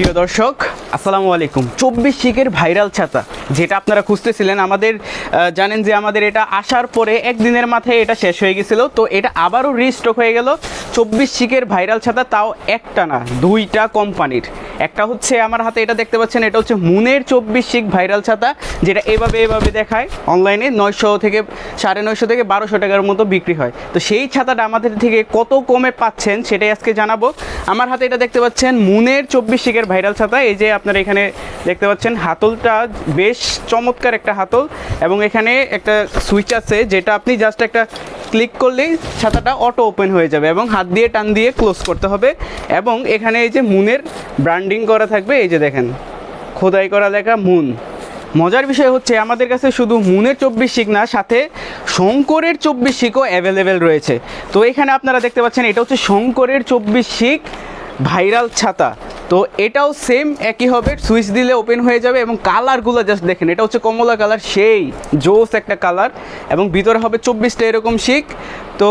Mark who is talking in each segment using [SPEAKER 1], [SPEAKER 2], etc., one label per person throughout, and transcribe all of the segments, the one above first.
[SPEAKER 1] প্রিয় দর্শক আসসালামু আলাইকুম। চব্বিশ শিকের ভাইরাল ছাতা, যেটা আপনারা খুঁজতেছিলেন, আমাদের জানেন যে আমাদের এটা আসার পরে একদিনের মাথায় এটা শেষ হয়ে গেছিল, তো এটা আবারও রিস্টক হয়ে গেল। চব্বিশ শিকের ভাইরাল ছাতা, তাও একটা না, দুইটা কোম্পানির। একটা হচ্ছে আমার হাতে, এটা দেখতে পাচ্ছেন, এটা হচ্ছে মুনের চব্বিশ শিক ভাইরাল ছাতা, যেটা এভাবে এভাবে দেখায় অনলাইনে, নয়শো থেকে, সাড়ে নয়শো থেকে বারোশো টাকার মতো বিক্রি হয়। তো সেই ছাতাটা আমাদের থেকে কত কমে পাচ্ছেন, সেটাই আজকে জানাব। আমার হাতে এটা দেখতে পাচ্ছেন, মুনের চব্বিশ শিকের ভাইরাল ছাতা, এই যে আপনারা এখানে দেখতে পাচ্ছেন। হাতলটা বেশ চমৎকার একটা হাতল এবং এখানে একটা সুইচ আছে যেটা আপনি জাস্ট একটা ক্লিক করলেই ছাতাটা অটো ওপেন হয়ে যাবে এবং হাত দিয়ে টান দিয়ে ক্লোজ করতে হবে এবং এখানে এই যে মুনের ব্র্যান্ডিং করা থাকবে, এই যে দেখেন, খোদাই করা লেখা মুন। মজার বিষয় হচ্ছে আমাদের কাছে শুধু মুনের চব্বিশ শিক না, সাথে শঙ্করের চব্বিশ শিকও অ্যাভেলেবেল রয়েছে। তো এখানে আপনারা দেখতে পাচ্ছেন, এটা হচ্ছে শঙ্করের চব্বিশ শিক ভাইরাল ছাতা। তো এটাও সেম একই হবে সুইচ দিলে ওপেন হয়ে যাবে এবং কালারগুলো জাস্ট দেখেন, এটা হচ্ছে কমলা কালার সেই, জোস একটা কালার এবং ভিতরে হবে চব্বিশটা এরকম শিক তো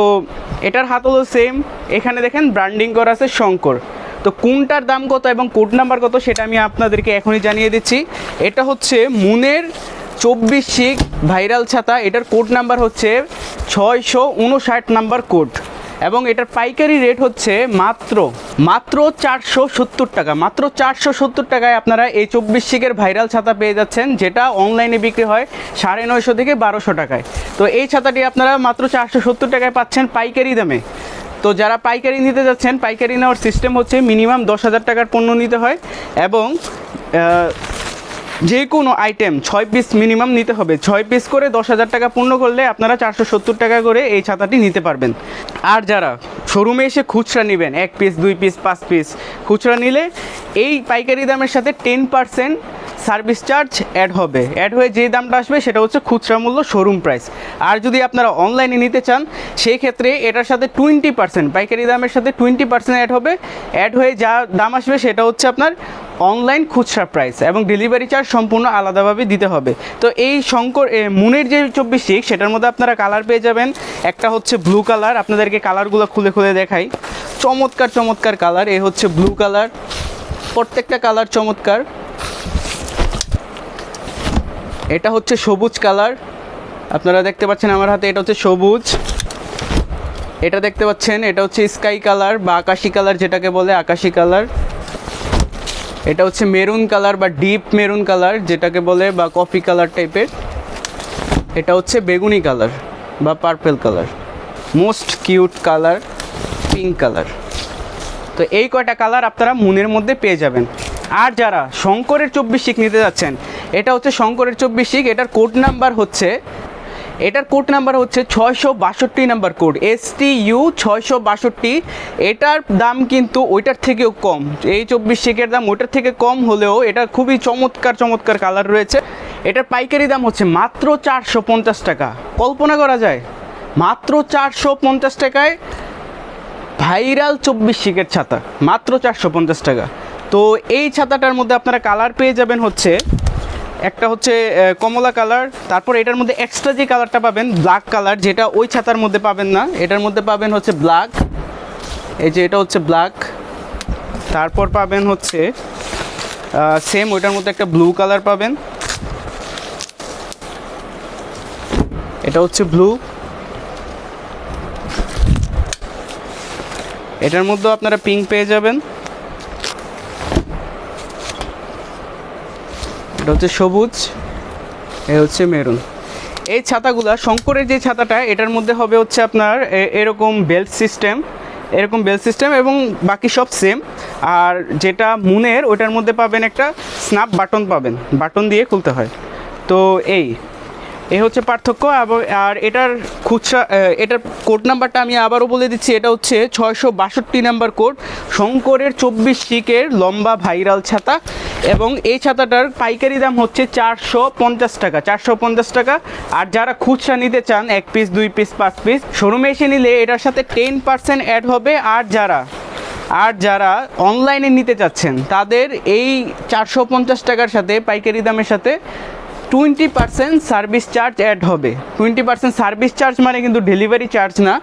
[SPEAKER 1] এটার হাত হলো সেম এখানে দেখেন ব্র্যান্ডিং করা আছে শঙ্কর। তো কোনটার দাম কত এবং কোড নাম্বার কত সেটা আমি আপনাদেরকে এখনই জানিয়ে দিচ্ছি। এটা হচ্ছে মুনের চব্বিশ শিক ভাইরাল ছাতা, এটার কোড নাম্বার হচ্ছে ছয়শো উনষাট নাম্বার কোড এবং এটার পাইকারি রেট হচ্ছে মাত্র মাত্র চারশো সত্তর টাকা, মাত্র চারশো সত্তর টাকায় আপনারা এই চব্বিশ শিকের ভাইরাল ছাতা পেয়ে যাচ্ছেন, যেটা অনলাইনে বিক্রি হয় সাড়ে নয়শো থেকে বারোশো টাকায়। তো এই ছাতাটি আপনারা মাত্র চারশো সত্তর টাকায় পাচ্ছেন পাইকারি দামে। তো যারা পাইকারি নিতে যাচ্ছেন, পাইকারি নেওয়ার সিস্টেম হচ্ছে মিনিমাম দশ হাজার টাকার পণ্য নিতে হয় এবং যে কোনো আইটেম ছয় পিস মিনিমাম নিতে হবে। ছয় পিস করে দশ হাজার টাকা পূর্ণ করলে আপনারা চারশো সত্তর টাকা করে এই ছাতাটি নিতে পারবেন। আর যারা শোরুমে এসে খুচরা নেবেন, এক পিস দুই পিস পাঁচ পিস খুচরা নিলে এই পাইকারি দামের সাথে ten percent service charge add হবে। অ্যাড হয়ে যে দামটা আসবে সেটা হচ্ছে খুচরা মূল্য শোরুম প্রাইস আর যদি আপনারা অনলাইনে নিতে চান সেই ক্ষেত্রে এটার সাথে টোয়েন্টি পার্সেন্ট পাইকারি দামের সাথে টোয়েন্টি পার্সেন্ট অ্যাড হবে। অ্যাড হয়ে যা দাম আসবে সেটা হচ্ছে আপনার অনলাইন খুচরা প্রাইস এবং ডেলিভারি চার্জ সম্পূর্ণ আলাদাভাবে দিতে হবে। তো এই শঙ্কর মুনের যে চব্বিশ শিক সেটার মধ্যে আপনারা কালার পেয়ে যাবেন। একটা হচ্ছে ব্লু কালার আপনাদেরকে কালারগুলো খুলে খুলে দেখাই। চমৎকার চমৎকার কালার এ হচ্ছে ব্লু কালার প্রত্যেকটা কালার চমৎকার। এটা হচ্ছে সবুজ কালার আপনারা দেখতে পাচ্ছেন আমার হাতে, এটা হচ্ছে সবুজ। এটা দেখতে পাচ্ছেন, এটা হচ্ছে স্কাই কালার বা আকাশি কালার যেটাকে বলে আকাশি কালার এটা হচ্ছে মেরুন কালার বা ডিপ মেরুন কালার, যেটাকে বলে বা কফি কালার টাইপের। এটা হচ্ছে বেগুনি কালার বা purple colour. Most cute colour, pink colour. তো এই কয়টা কালার আপনারা মুনের মধ্যে পেয়ে যাবেন। আর যারা শঙ্করের চব্বিশ শিক নিতে যাচ্ছেন, এটা হচ্ছে শঙ্করের চব্বিশ শিক এটার কোড নাম্বার হচ্ছে এটার কোড নাম্বার হচ্ছে ছয়শো বাষট্টি number code S T U ছয়শো বাষট্টি। এটার দাম কিন্তু ওইটার থেকেও কম। এই চব্বিশ শেকের দাম ওইটার থেকে কম হলেও এটা খুবই চমৎকার চমৎকার কালার রয়েছে। এটার পাইকারি দাম হচ্ছে মাত্র চারশো পঞ্চাশ টাকা। কল্পনা করা যায়, মাত্র চারশো পঞ্চাশ টাকায় ভাইরাল চব্বিশ শিকের ছাতা, মাত্র চারশো পঞ্চাশ টাকা। তো এই ছাতাটার মধ্যে আপনারা কালার পেয়ে যাবেন হচ্ছে একটা হচ্ছে কমলা কালার, তারপর এটার মধ্যে এক্সট্রা যে কালারটা পাবেন ব্ল্যাক কালার, যেটা ওই ছাতার মধ্যে পাবেন না, এটার মধ্যে পাবেন হচ্ছে ব্ল্যাক এই যে এটা হচ্ছে ব্ল্যাক তারপর পাবেন হচ্ছে সেম ওইটার মধ্যে একটা ব্লু কালার পাবেন, এটা হচ্ছে ব্লু এটার মধ্যেও আপনারা পিঙ্ক পেয়ে যাবেন। এটা হচ্ছে সবুজ, এ হচ্ছে মেরুন। এই ছাতাগুলা, শঙ্করের যে ছাতাটা, এটার মধ্যে হবে হচ্ছে আপনার এরকম বেল্ট সিস্টেম, এরকম বেল্ট সিস্টেম এবং বাকি সব সেম আর যেটা মুনের, ওটার মধ্যে পাবেন একটা স্ন্যাপ বাটন পাবেন বাটন দিয়ে খুলতে হয়। তো এই এই হচ্ছে পার্থক্য এবং আর এটার খুচরা এটার কোড নাম্বারটা আমি আবারও বলে দিচ্ছি, এটা হচ্ছে ছয়শো বাষট্টি নাম্বার কোড শঙ্করের চব্বিশ শিকের লম্বা ভাইরাল ছাতা। এবং এই ছাতাটার পাইকারি দাম হচ্ছে চারশো পঞ্চাশ টাকা, চারশো পঞ্চাশ টাকা। আর যারা খুচরা নিতে চান, এক পিস দুই পিস পাঁচ পিস শোরুমে এসে নিলে এটার সাথে টেন পার্সেন্ট অ্যাড হবে। আর যারা আর যারা অনলাইনে নিতে চাচ্ছেন, তাদের এই চারশো পঞ্চাশ টাকার সাথে, পাইকারি দামের সাথে twenty percent service charge add হবে। টোয়েন্টি পার্সেন্ট সার্ভিস চার্জ মানে কিন্তু ডেলিভারি চার্জ না।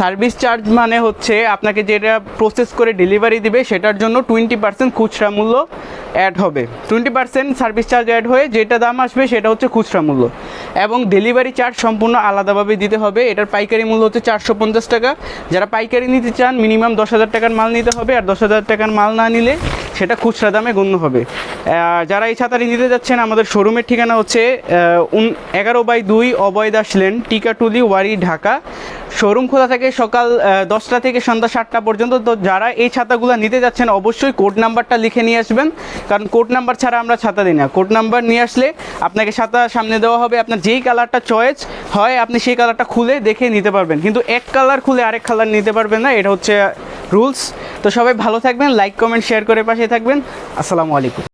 [SPEAKER 1] সার্ভিস চার্জ মানে হচ্ছে আপনাকে যেটা প্রসেস করে ডেলিভারি দিবে, সেটার জন্য টোয়েন্টি পার্সেন্ট খুচরা মূল্য অ্যাড হবে। Twenty percent service charge add হয়ে যেটা দাম আসবে, সেটা হচ্ছে খুচরা মূল্য। এবং ডেলিভারি চার্জ সম্পূর্ণ আলাদাভাবে দিতে হবে। এটার পাইকারি মূল্য হচ্ছে চারশো পঞ্চাশ টাকা। যারা পাইকারি নিতে চান মিনিমাম দশ হাজার টাকার মাল নিতে হবে। আর দশ হাজার টাকার মাল না নিলে সেটা খুচরা দামে গণ্য হবে। যারা এই ছাতাটি নিতে যাচ্ছেন, আমাদের শোরুমের ঠিকানা হচ্ছে এগারো বাই দুই অবয় দাস লেন, টিকাটুলি, ওয়ারি, ঢাকা। শোরুম খোলা থাকে সকাল দশটা থেকে সন্ধ্যা সাতটা পর্যন্ত। তো যারা এই ছাতাগুলো নিতে যাচ্ছেন, অবশ্যই কোড নাম্বারটা লিখে নিয়ে আসবেন। কারণ কোড নাম্বার ছাড়া আমরা ছাতা দিই না। কোড নাম্বার নিয়ে আসলে আপনাকে ছাতা সামনে দেওয়া হবে। আপনার যেই কালারটা চয়েস হয়, আপনি সেই কালারটা খুলে দেখে নিতে পারবেন। কিন্তু এক কালার খুলে আরেক কালার নিতে পারবেন না, এটা হচ্ছে রুলস তো সবাই ভালো থাকবেন লাইক কমেন্ট শেয়ার করে পাশে থাকবেন। আসসালামু আলাইকুম।